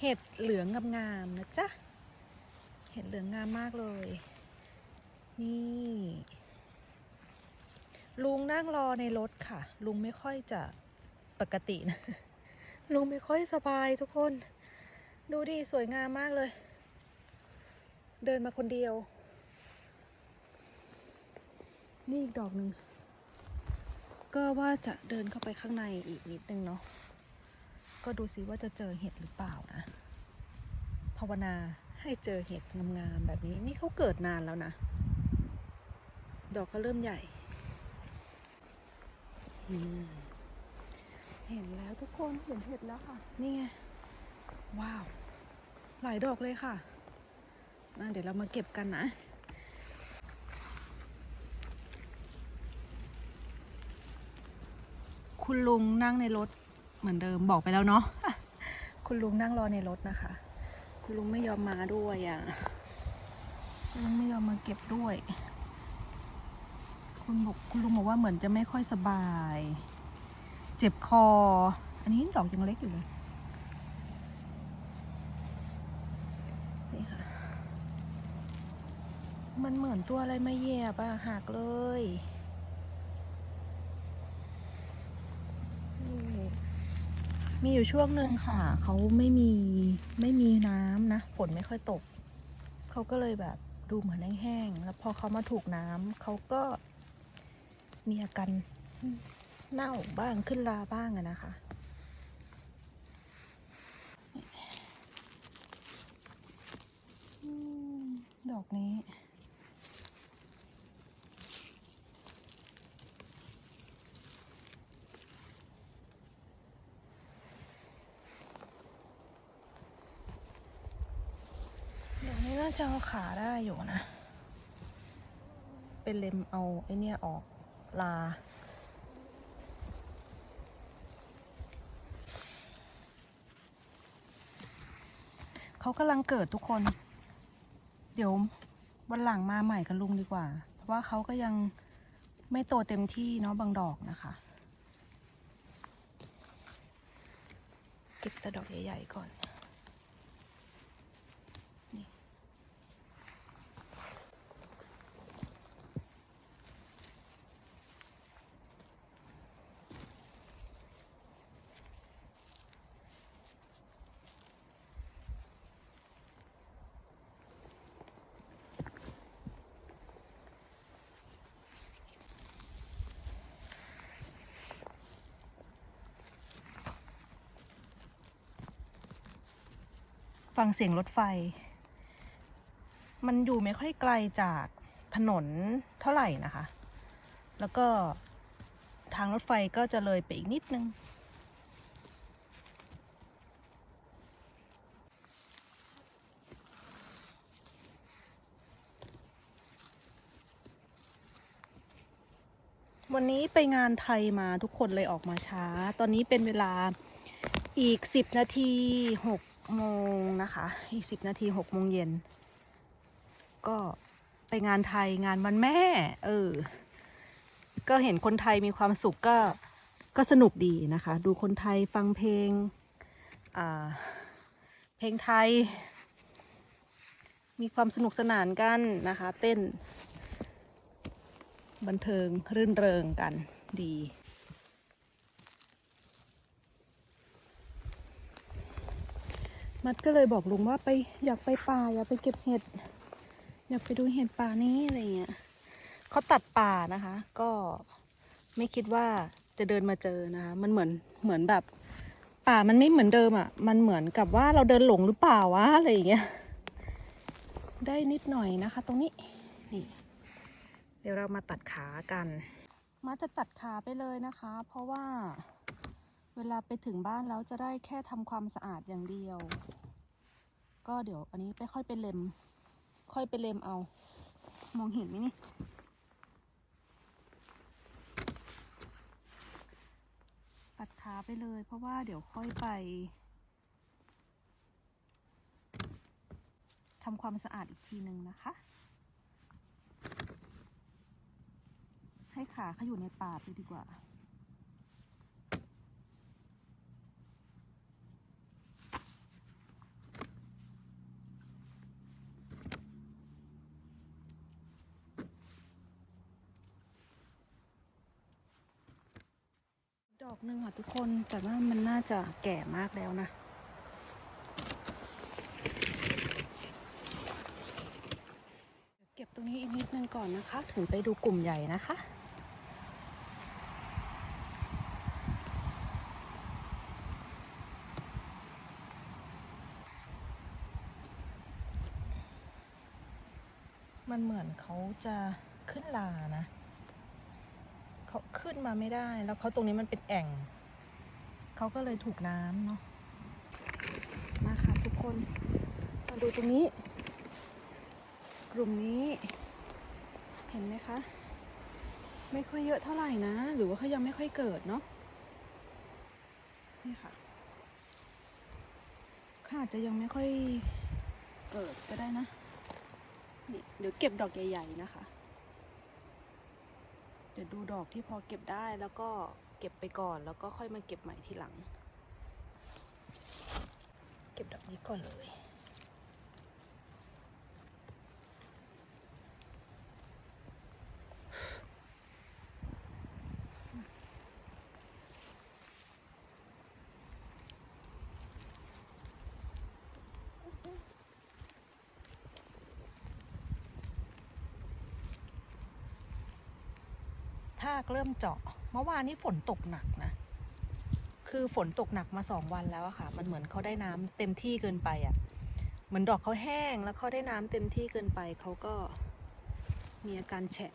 เห็ดเหลืองงามๆนะจ๊ะ เห็ดเหลืองงามมากเลย นี่ ลุงนั่งรอในรถค่ะ ลุงไม่ค่อยจะปกตินะ ลุงไม่ค่อยสบายทุกคน ดูดิสวยงามมากเลย เดินมาคนเดียว นี่อีกดอกหนึ่ง ก็ว่าจะเดินเข้าไปข้างในอีกนิดนึงเนาะก็ดูซิว่าจะเจอเห็ดหรือเปล่านะาวนาให้เจอเห็ดงามๆแบบนี้ นี่เขาเกิดนานแล้วนะ ดอกเขาเริ่มใหญ่ เห็นแล้วทุกคนเห็นเห็ดแล้วค่ะ นี่ไง ว้าว หลายดอกเลยค่ะมาเดี๋ยวเรามาเก็บกันนะคุณลุงนั่งในรถเหมือนเดิมบอกไปแล้วเนาะ คุณลุงนั่งรอในรถนะคะ คุณลุงไม่ยอมมาด้วยอะคุณลุงไม่ยอมมาเก็บด้วย คุณบอกคุณลุงบอกว่าเหมือนจะไม่ค่อยสบาย เจ็บคอ อันนี้ดอกยังเล็กอยู่เลยนี่ค่ะ มันเหมือนตัวอะไรมาเหยียบอะหักเลย มีอยู่ช่วงหนึ่งค่ะ เขาไม่มีไม่มีน้ำนะ ฝนไม่ค่อยตก เขาก็เลยแบบดูเหมือนแห้งๆแล้วพอเขามาถูกน้ำเขาก็มีอาการเน่าบ้างขึ้นราบ้างอะนะคะดอกนี้ เดี๋ยว นี้น่าจะเอาขาได้อยู่นะ เป็นเล็มเอาไอเนี่ยออกลา เขากำลังเกิดทุกคน เดี๋ยววันหลังมาใหม่กับลุงดีกว่า เพราะว่าเขาก็ยังไม่โตเต็มที่เนาะบางดอกนะคะ เก็บแต่ดอกใหญ่ๆก่อน ฟังเสียงรถไฟ มันอยู่ไม่ค่อยไกลจากถนนเท่าไหร่นะคะ แล้วก็ทางรถไฟก็จะเลยไปอีกนิดนึง วันนี้ไปงานไทยมาทุกคนเลยออกมาช้า ตอนนี้เป็นเวลาอีก 10 นาที6 โมงนะคะ อีก10นาที6โมงเย็น ก็ไปงานไทยงานวันแม่ เออ ก็เห็นคนไทยมีความสุขก็ก็สนุกดีนะคะ ดูคนไทยฟังเพลง เพลงไทย มีความสนุกสนานกันนะคะ เต้น บันเทิงรื่นเริงกันดี มัดก็เลยบอกลุงว่าไปอยากไปป่าอยากไปเก็บเห็ด อยากไปดูเห็ดป่านี้อะไรเงี้ยเขาตัดป่านะคะ ก็ไม่คิดว่าจะเดินมาเจอนะคะ มันเหมือนเหมือนแบบ ป่ามันไม่เหมือนเดิมอะ่ะ มันเหมือนกับว่าเราเดินหลงหรือเปล่าวะอะไรอย่างเงี้ย ได้นิดหน่อยนะคะ ตรงนี้นี่เดี๋ยวเรามาตัดขากัน มาจะตัดขาไปเลยนะคะ เพราะว่า เวลาไปถึงบ้านแล้วจะได้แค่ทำความสะอาดอย่างเดียว ก็เดี๋ยวอันนี้ไปค่อยไปเล็ม ค่อยไปเล็มเอา มองเห็นไหมนี่ตัดขาไปเลย เพราะว่าเดี๋ยวค่อยไปทำความสะอาดอีกทีหนึ่งนะคะ ให้ขาเขาอยู่ในป่าไปดีกว่า อกหนึ่งค่ะทุกคนแต่ว่ามันน่าจะแก่มากแล้วนะ เก็บตรงนี้อีกนิดนึงก่อนนะคะ ถึงไปดูกลุ่มใหญ่นะคะมันเหมือนเขาจะขึ้นลานะ ขึ้นมาไม่ได้ แล้วเขาตรงนี้มันเป็นแอ่ง เขาก็เลยถูกน้ำเนาะมาค่ะทุกคน มาดูตรงนี้ กลุ่มนี้ เห็นไหมคะ ไม่ค่อยเยอะเท่าไหร่นะ หรือว่าเขายังไม่ค่อยเกิดเนาะ นี่ค่ะขาอาจจะยังไม่ค่อยเกิดก็ได้นะ นี่เดี๋ยวเก็บดอกใหญ่ ๆ นะคะ เดี๋ยวดูดอกที่พอเก็บได้แล้วก็เก็บไปก่อน แล้วก็ค่อยมาเก็บใหม่ทีหลัง เก็บดอกนี้ก่อนเลย ถ้าเริ่มเจาะ เมื่อวานนี้ฝนตกหนักนะ คือฝนตกหนักมาสองวันแล้วอะค่ะ มันเหมือนเขาได้น้ำเต็มที่เกินไปอะเหมือนดอกเขาแห้งแล้วเขาได้น้ำเต็มที่เกินไปเขาก็มีอาการแฉะ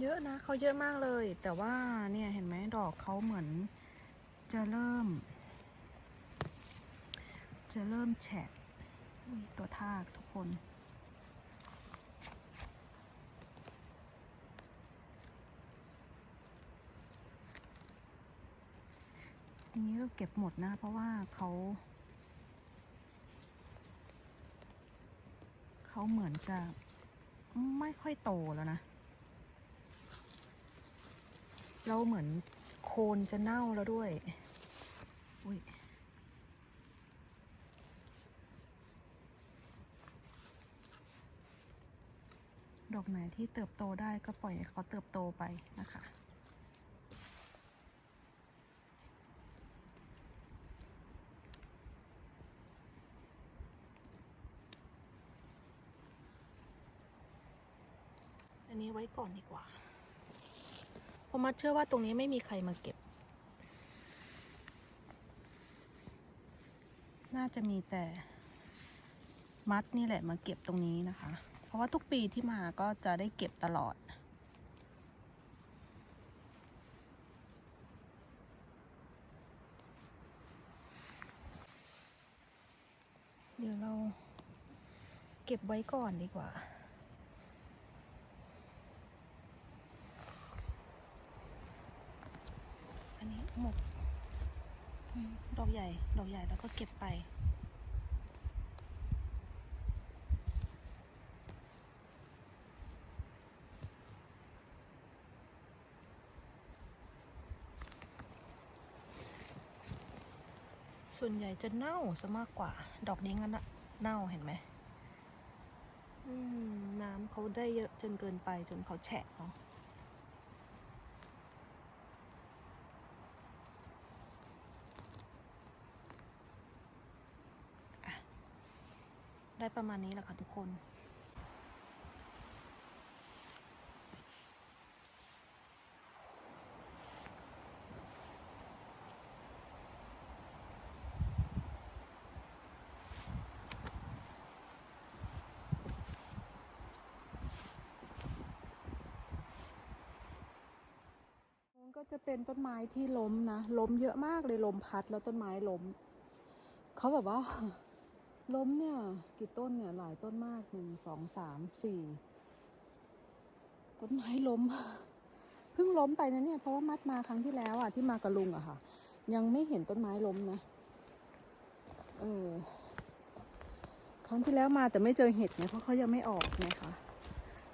เยอะนะเขาเยอะมากเลย แต่ว่าเนี่ยเห็นไหมดอกเขาเหมือนจะเริ่ม จะเริ่มแฉะตัวทากทุกคน อันนี้ก็เก็บหมดนะ เพราะว่าเขาเขาเหมือนจะไม่ค่อยโตแล้วนะ เราเหมือนโคนจะเน่าแล้วด้วย อุ้ยดอกไหนที่เติบโตได้ก็ปล่อยให้เขาเติบโตไปนะคะ อันนี้ไว้ก่อนดีกว่าเพราะมัดเชื่อว่าตรงนี้ไม่มีใครมาเก็บ น่าจะมีแต่มัดนี่แหละมาเก็บตรงนี้นะคะ เพราะว่าทุกปีที่มาก็จะได้เก็บตลอดเดี๋ยวเราเก็บไว้ก่อนดีกว่า อันนี้ หมดอืมดอกใหญ่ ดอกใหญ่แล้วก็เก็บไปส่วนใหญ่จะเน่าซะมากกว่า ดอกนี้งั้นอะเน่าเห็นไหมน้ำเขาได้เยอะจนเกินไปจนเขาแฉะเนาะ ประมาณนี้แหละค่ะทุกคน ก็จะเป็นต้นไม้ที่ล้มนะ ล้มเยอะมากเลยลมพัดแล้วต้นไม้ล้ม เขาแบบว่า ล้มเนี่ยกี่ต้นเนี่ยหลายต้นมากหนึ่งสองสามสี่ต้นไม้ล้มเพิ่งล้มไปนะเนี่ยเพราะว่ามัดมาครั้งที่แล้วอะที่มากับลุงอะค่ะ ยังไม่เห็นต้นไม้ล้มนะเออครั้งที่แล้วมาแต่ไม่เจอเห็ดไงเพราะเขายังไม่ออกไงคะ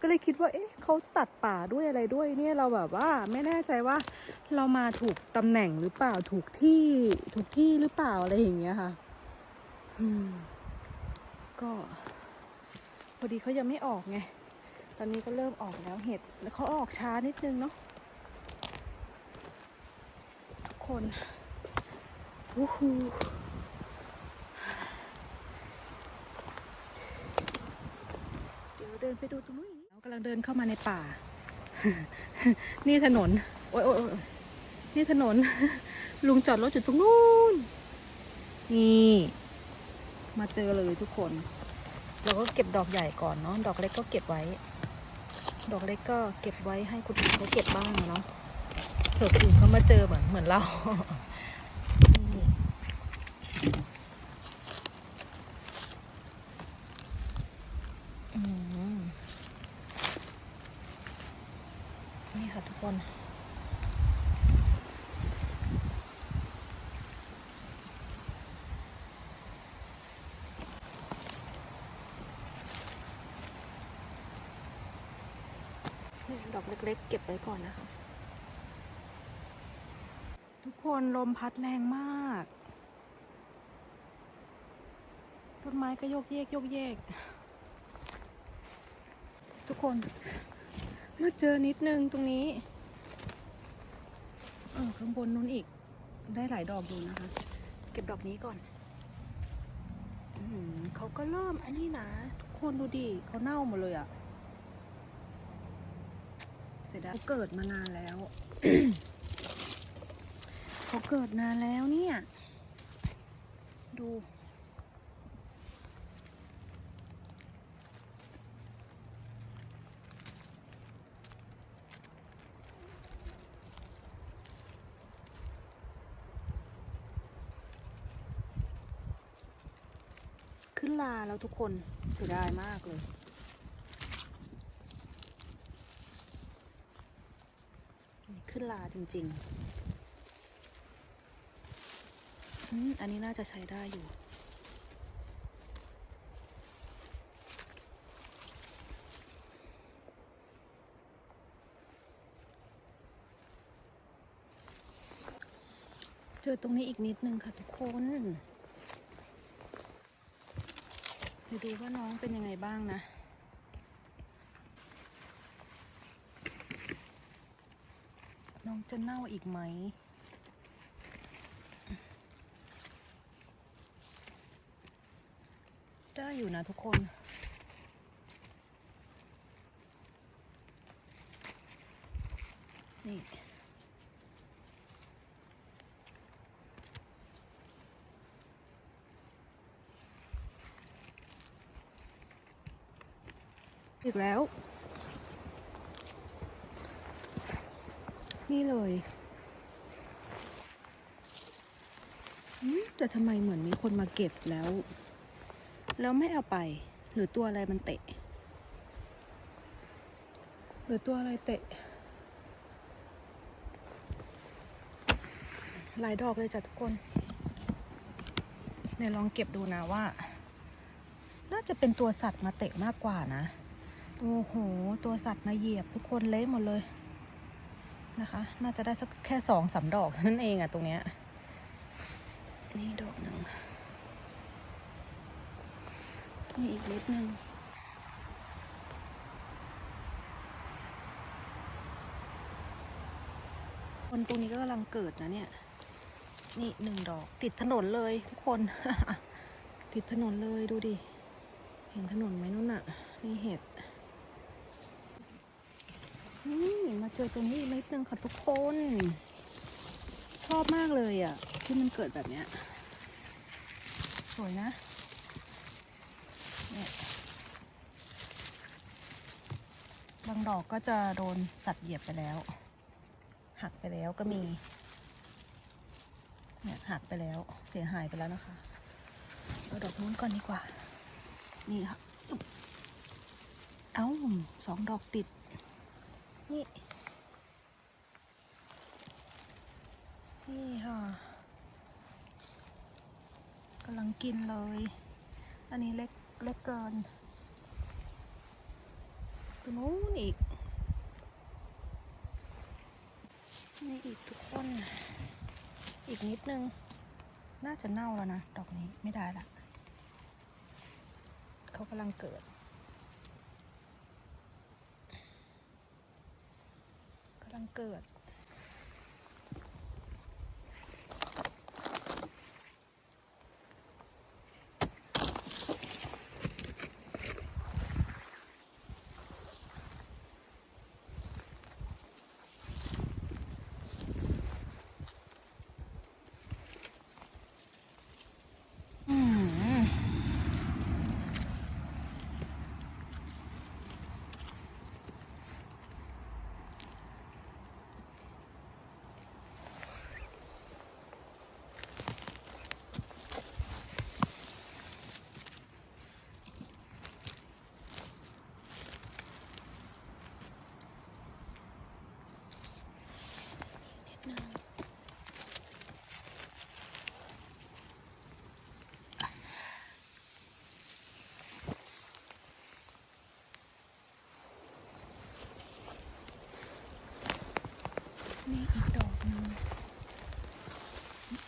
ก็เลยคิดว่า เอ๊ะเขาตัดป่าด้วยอะไรด้วยเนี่ยเราแบบว่าไม่แน่ใจว่าเรามาถูกตำแหน่งหรือเปล่าถูกที่ถูกที่หรือเปล่าอะไรอย่างเงี้ยค่ะ อืม ก็พอดีเขายังไม่ออกไง ตอนนี้ก็เริ่มออกแล้วเห็ด แล้วเขาออกช้านิดนึงเนาะคนวู้ฮูเดี๋ยวเดินไปดูตรงนู้นกเรากำลังเดินเข้ามาในป่า นี่ถนน โอ้ยโอ้ยนี่ถนน ลุงจอดรถอยู่ตรงนู้น นี่ มาเจอเลยทุกคน เราก็เก็บดอกใหญ่ก่อนเนาะดอกเล็กก็เก็บไว้ ดอกเล็กก็เก็บไว้ให้คนอื่นเขาเก็บบ้างเนาะเผื่อคนอื่นเขามาเจอเหมือนเหมือนเราอืมนี่ค่ะทุกคน ดอกเล็กๆ เก็บไว้ก่อนนะคะ ทุกคนลมพัดแรงมาก ต้นไม้ก็โยกเยกโยกเยก ทุกคน มาเจอนิดนึงตรงนี้ เออข้างบนนู้นอีก ได้หลายดอกอยู่นะคะ เก็บดอกนี้ก่อนอืมเขาก็เริ่มอันนี้นะ ทุกคนดูดิเขาเน่าหมดเลยอะ่ะ เสียดายเขาเกิดมานานแล้ว เขาเกิดนานแล้วเนี่ย ดู ขึ้นลาแล้วทุกคนเสียดายมากเลย ขึ้น ลาจริงๆอืมอันนี้น่าจะใช้ได้อยู่ เจอตรงนี้อีกนิดนึงค่ะทุกคนเดี๋ยวดูว่าน้องเป็นยังไงบ้างนะ น้อง จะเน่าอีกไหม ได้อยู่นะทุกคนนี่อีกแล้ว นี่เลยแต่ทำไมเหมือนมีคนมาเก็บแล้ว แล้วไม่เอาไป หรือตัวอะไรมันเตะ หรือตัวอะไรเตะ หลายดอกเลยจ้ะทุกคนเนี่ยลองเก็บดูนะว่า น่าจะเป็นตัวสัตว์มาเตะมากกว่านะ โอ้โห ตัวสัตว์มาเหยียบทุกคนเละหมดเลย นะคะ น่าจะได้สักแค่สองสามดอกนั่นเองอะตรงเนี้ย นี่ดอกหนึ่งนี่อีกนิดนึงคนตรงนี้ก็กำลังเกิดนะเนี่ย นี่หนึ่งดอก ติดถนนเลยทุกคน ติดถนนเลยดูดิ เห็นถนนไหมนู่นน่ะนี่เห็ด นี่มาเจอตรงนี้อีกนิดนึงค่ะทุกคน ชอบมากเลยอะ ที่มันเกิดแบบเนี้ย สวยนะเนี่ยบางดอกก็จะโดนสัตว์เหยียบไปแล้ว หักไปแล้วก็มี เนี่ยหักไปแล้วเสียหายไปแล้วนะคะเอาดอกนู้นก่อนดีกว่า นี่ค่ะ เอ้าสองดอกติด นี่ นี่ค่ะกำลังกินเลย อันนี้เล็กเล็กเกินตัวนู้นอีก นี่อีกทุกคน อีกนิดนึง น่าจะเน่าแล้วนะ ดอกนี้ไม่ได้ละ เขากำลังเกิด กำลัง เกิด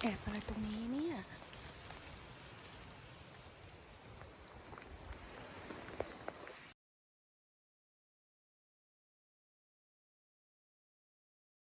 แอบอะไรตรงนี้